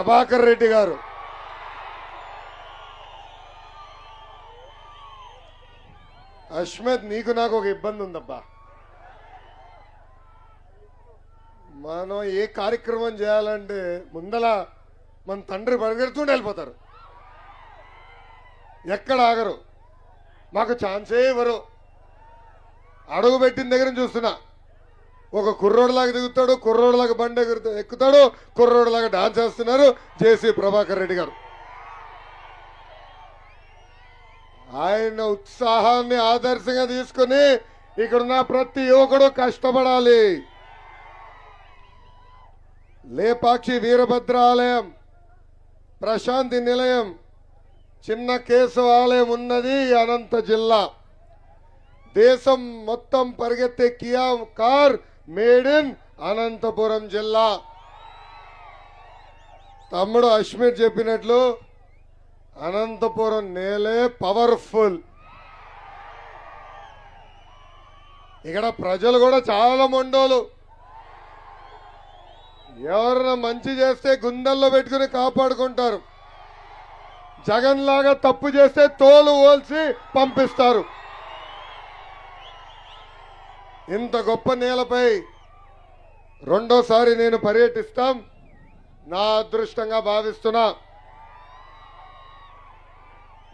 ప్రభాకర్ రెడ్డి గారు. అష్మత్ నీకు నాకు ఒక ఇబ్బంది ఉందబ్బా. మనం ఏ కార్యక్రమం చేయాలంటే ముందల మన తండ్రి పరిగెడుతుండే వెళ్ళిపోతారు. ఎక్కడ ఆగరు. మాకు ఛాన్సే ఇవ్వరు. అడుగు పెట్టిన దగ్గర నుంచి చూస్తున్నా. ఒక కుర్రోడ్లాగా దిగుతాడు కుర్రోడ్లాగా బండి ఎగురుతా ఎక్కుతాడు కుర్రోడ్లాగా డాన్స్ చేస్తున్నారు జేసీ ప్రభాకర్ రెడ్డి గారు. ఆయన ఉత్సాహాన్ని ఆదర్శంగా తీసుకుని ఇక్కడున్న ప్రతి యువకుడు కష్టపడాలి. లేపాక్షి వీరభద్ర ఆలయం ప్రశాంతి నిలయం చిన్న కేశవ ఆలయం ఉన్నది అనంత జిల్లా. దేశం మొత్తం పరిగెత్తే Kia car made in Anantapuram జిల్లా. తమ్ముడు అశ్మిర్ చెప్పినట్లు అనంతపురం నేలే పవర్ఫుల్. ఇక్కడ ప్రజలు కూడా చాలా మొండోలు. ఎవరైనా మంచి చేస్తే గుండెల్లో పెట్టుకుని కాపాడుకుంటారు. జగన్ లాగా తప్పు చేస్తే తోలు ఓల్చి పంపిస్తారు. ఇంత గొప్ప నేలపై రెండోసారి నేను పర్యటిస్తాం. నా అదృష్టంగా భావిస్తున్నా.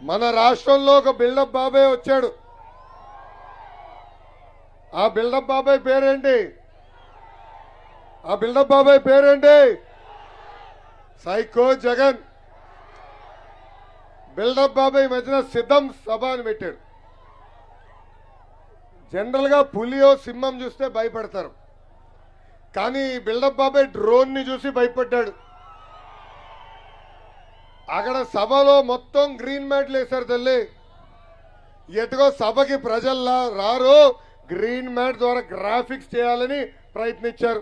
మన రాష్ట్రంలో ఒక బిల్డప్ బాబాయ్ వచ్చాడు. ఆ బిల్డప్ బాబాయ్ పేరేంటి? ఆ బిల్డప్ బాబాయ్ పేరేంటి? సైకో జగన్. బిల్డప్ బాబాయ్ మధ్యన సిద్ధం సభ అని పెట్టాడు జనరల్గా పులియో సింహం చూస్తే భయపడతారు. కానీ బిల్డప్ బాబాయ్ డ్రోన్ని చూసి భయపడ్డాడు. అక్కడ సభలో మొత్తం గ్రీన్ మ్యాట్లు వేశారు తల్లి. ఎటుగో సభకి ప్రజల్లా రారు గ్రీన్ మ్యాట్ ద్వారా గ్రాఫిక్స్ చేయాలని ప్రయత్నించారు.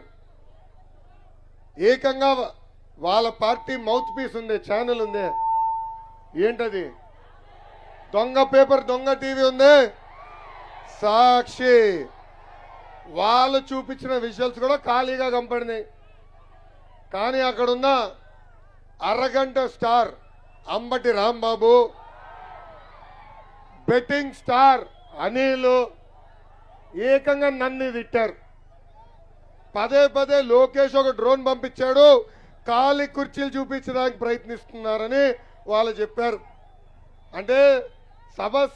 ఏకంగా వాళ్ళ పార్టీ మౌత్ పీస్ ఉంది ఛానల్ ఉంది. ఏంటది? దొంగ పేపర్ దొంగ టీవీ ఉంది? సాక్షి వాళ్ళు చూపించిన విజువల్స్ కూడా ఖాళీగా కనపడినాయి. కానీ అక్కడున్న అరగంట star Ambati Rambabu betting star Anil ఏకంగా నన్ను తిట్టారు. పదే పదే లోకేష్ ఒక డ్రోన్ పంపించాడు ఖాళీ కుర్చీలు చూపించడానికి ప్రయత్నిస్తున్నారని వాళ్ళు చెప్పారు. అంటే సభ